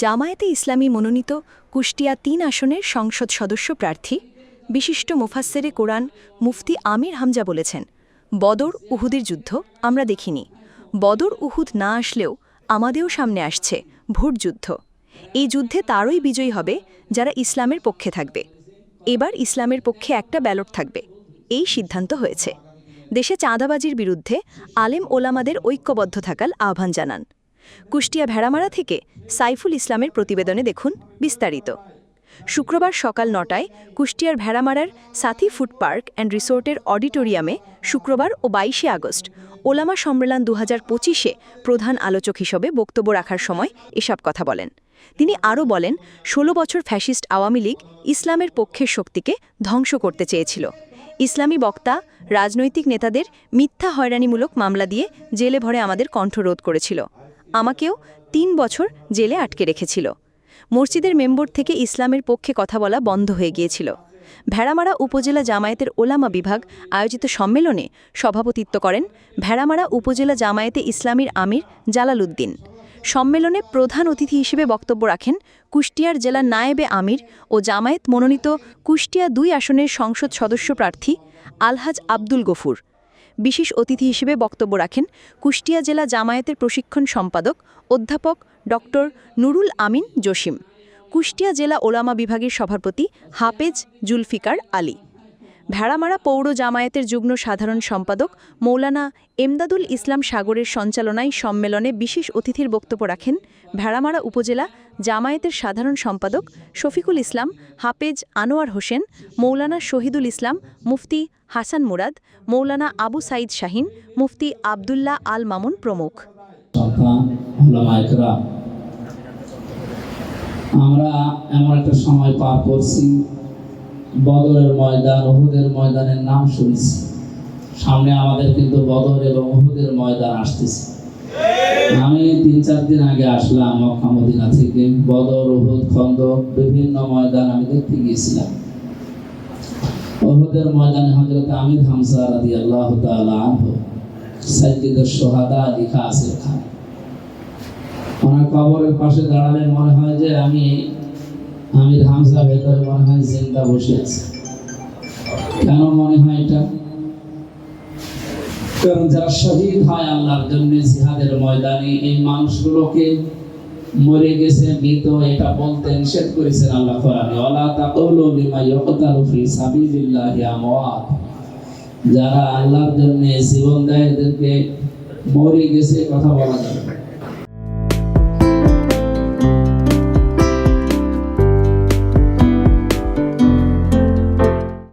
জামায়াতে ইসলামী মনোনীত কুষ্টিয়া তিন আসনের সংসদ সদস্য প্রার্থী, বিশিষ্ট মুফাসসেরে কোরআন মুফতি আমির হামজা বলেছেন, বদর উহুদের যুদ্ধ আমরা দেখিনি। বদর উহুদ না আসলেও আমাদেরও সামনে আসছে ভোট যুদ্ধ। এই যুদ্ধে তারই বিজয়ী হবে যারা ইসলামের পক্ষে থাকবে। এবার ইসলামের পক্ষে একটা ব্যালট থাকবে। এই সিদ্ধান্ত হয়েছে। দেশে চাঁদাবাজির বিরুদ্ধে আলেম ওলামাদের ঐক্যবদ্ধ থাকার আহ্বান জানান। কুষ্টিয়া ভেড়ামারা থেকে সাইফুল ইসলামের প্রতিবেদনে দেখুন বিস্তারিত। শুক্রবার সকাল নটায় কুষ্টিয়ার ভেড়ামারার সাথী ফুড পার্ক অ্যান্ড রিসোর্টের অডিটোরিয়ামে শুক্রবার ও বাইশে আগস্ট ওলামা সম্মেলন দু হাজার প্রধান আলোচক হিসেবে বক্তব্য রাখার সময় এসব কথা বলেন। তিনি আরও বলেন ১৬ বছর ফ্যাসিস্ট আওয়ামী লীগ ইসলামের পক্ষের শক্তিকে ধ্বংস করতে চেয়েছিল। ইসলামী বক্তা, রাজনৈতিক নেতাদের মিথ্যা হয়রানিমূলক মামলা দিয়ে জেলে ভরে আমাদের কণ্ঠরোধ করেছিল। আমাকেও তিন বছর জেলে আটকে রেখেছিল। মসজিদের মেম্বর থেকে ইসলামের পক্ষে কথা বলা বন্ধ হয়ে গিয়েছিল। ভেড়ামারা উপজেলা জামায়াতের ওলামা বিভাগ আয়োজিত সম্মেলনে সভাপতিত্ব করেন ভেড়ামারা উপজেলা জামায়াতে ইসলামীর আমির জালালউদ্দিন সম্মেলনে প্রধান অতিথি হিসেবে বক্তব্য রাখেন কুষ্টিয়ার জেলা নায়েবে আমির ও জামায়াত মনোনীত কুষ্টিয়া দুই আসনের সংসদ সদস্য প্রার্থী আলহাজ আব্দুল গফুর। বিশেষ অতিথি হিসেবে বক্তব্য রাখেন কুষ্টিয়া জেলা জামায়াতের প্রশিক্ষণ সম্পাদক অধ্যাপক ডক্টর নুরুল আমিন জসিম, কুষ্টিয়া জেলা ওলামা বিভাগের সভাপতি হাফেজ জুলফিকার আলী, ভেড়ামারা পৌর জামায়াতের যুগ্ম সাধারণ সম্পাদক মৌলানা এমদাদুল ইসলাম সাগরের সঞ্চালনায় সম্মেলনে বিশেষ অতিথির বক্তব্য রাখেন ভেড়ামারা উপজেলা জামায়াতের সাধারণ সম্পাদক শফিকুল ইসলাম, হাফেজ আনোয়ার হোসেন, মৌলানা শহীদুল ইসলাম, মুফতি হাসান মুরাদ, মৌলানা আবু সাইদ শাহিন, মুফতি আবদুল্লাহ আল মামুন প্রমুখ। আমরা এমন একটা সময় পার করছি, বদরের ময়দান ওহুদের ময়দানের নাম শুনেছি। সামনে আমাদের কিন্তু বদর এবং ওহুদের ময়দান আসতেছে। আমি তিন, চার দিন আগে আসলাম মক্কা মদিনা থেকে। বদর ওহুদ খন্দ, বিভিন্ন ময়দান আমি দেখতে গিয়েছিলাম। ওহুদের ময়দানে হজরত আমির হামসা রাদি আল্লাহ তাআলা আনহু সাইয়্যিদুশ সোহাদা লেখা আছে ওখানে ওনার কবরের পাশে দাঁড়ালে মনে হয় যে আমি আমির হামজা ভেতরে মনে হয় জিন্দা বসে আছে। কেন মনে হয় এটা? কারণ যারা শহীদ হয় আল্লাহর জন্য জিহাদের ময়দানে, এই মানুষগুলোকে মরে গেছে, মৃত, এটা বলতে নিষেধ করেছেন আল্লাহ কোরআনে ওয়ালা তাকুলু লিমা ইয়াকতালু ফি সাবিলিল্লাহি আমওয়াত যারা আল্লাহর জন্য জীবন দেয় এদেরকে মরে গেছে, কথা বলা যাবে না।